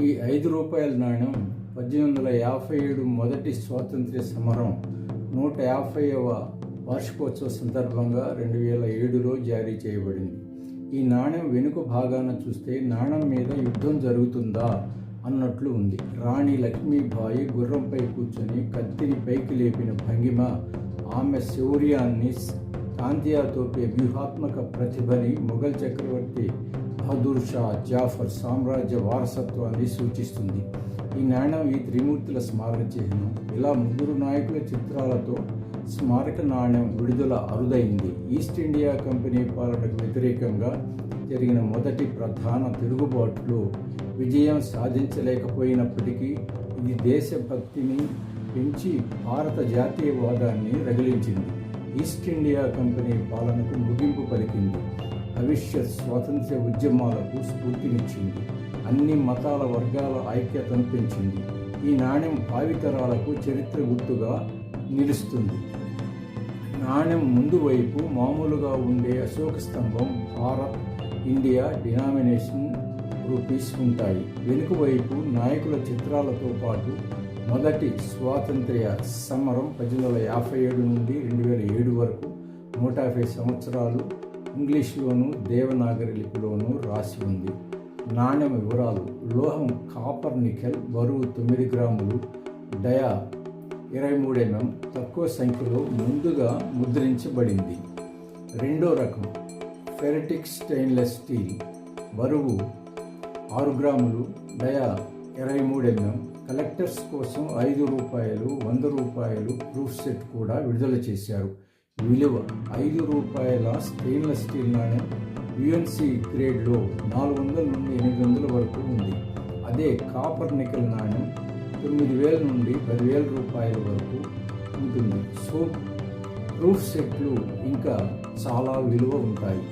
ఈ ఐదు రూపాయల నాణ్యం పద్దెనిమిది వందల యాభై ఏడు మొదటి స్వాతంత్ర్య సమరం నూట యాభైవ వార్షికోత్సవ సందర్భంగా రెండు వేల ఏడులో జారీ చేయబడింది. ఈ నాణ్యం వెనుక భాగాన చూస్తే నాణ్యం మీద యుద్ధం జరుగుతుందా అన్నట్లు ఉంది. రాణి లక్ష్మీబాయి గుర్రంపై కూర్చొని కత్తిని పైకి లేపిన భంగిమ ఆమె శౌర్యాన్ని కాంతియా తోపే వ్యూహాత్మక ప్రతిభని మొఘల్ చక్రవర్తి బహదూర్ షా జాఫర్ సామ్రాజ్య వారసత్వాన్ని సూచిస్తుంది. ఈ నాణ్యం ఈ త్రిమూర్తుల స్మారక చిహ్నం. ఇలా ముగ్గురు నాయకుల చిత్రాలతో స్మారక నాణ్యం విడుదల అరుదైంది. ఈస్ట్ ఇండియా కంపెనీ పాలనకు వ్యతిరేకంగా జరిగిన మొదటి ప్రధాన తిరుగుబాటులో విజయం సాధించలేకపోయినప్పటికీ ఇది దేశభక్తిని పెంచి భారత జాతీయవాదాన్ని రగిలించింది. ఈస్ట్ ఇండియా కంపెనీ పాలనకు ముగింపు పలికింది. భవిష్యత్ స్వాతంత్ర్య ఉద్యమాలకు స్ఫూర్తినిచ్చింది. అన్ని మతాల వర్గాల ఐక్యతను పెంచింది. ఈ నాణ్యం భావితరాలకు చరిత్ర గుర్తుగా నిలుస్తుంది. నాణ్యం ముందు వైపు మామూలుగా ఉండే అశోక స్తంభం భారత్ ఇండియా డినామినేషన్ రూపీస్ ఉంటాయి. వెనుక వైపు నాయకుల చిత్రాలతో పాటు మొదటి స్వాతంత్ర్య సమరం పద్దెనిమిది వందల యాభై ఏడు నుండి రెండు వేల ఏడు వరకు నూట యాభై సంవత్సరాలు ఇంగ్లీష్లోను దేవనాగరి లిపిలోను రాసి ఉంది. నాణ్యం వివరాలు. లోహం కాపర్ నికెల్ బరువు తొమ్మిది గ్రాములు. డయా ఇరవై మూడు ఎంఎం. తక్కువ సంఖ్యలో ముందుగా ముద్రించబడింది. రెండో రకం. Ferritic stainless steel. బరువు ఆరు గ్రాములు. డయా ఇరవై మూడు ఎంఎం. కలెక్టర్స్ కోసం ఐదు రూపాయలు వంద రూపాయలు ప్రూఫ్ సెట్ కూడా విడుదల చేశారు. విలువ ఐదు రూపాయల స్టెయిన్లెస్ స్టీల్ నాణ్యం యుఎన్సి గ్రేడ్లో నాలుగు వందల నుండి ఎనిమిది వందల వరకు ఉంది. అదే కాపర్ నికెల్ నాణ్యం తొమ్మిది వేల నుండి పదివేల రూపాయల వరకు ఉంటుంది. సో ప్రూఫ్ సెట్లు ఇంకా చాలా విలువ ఉంటాయి.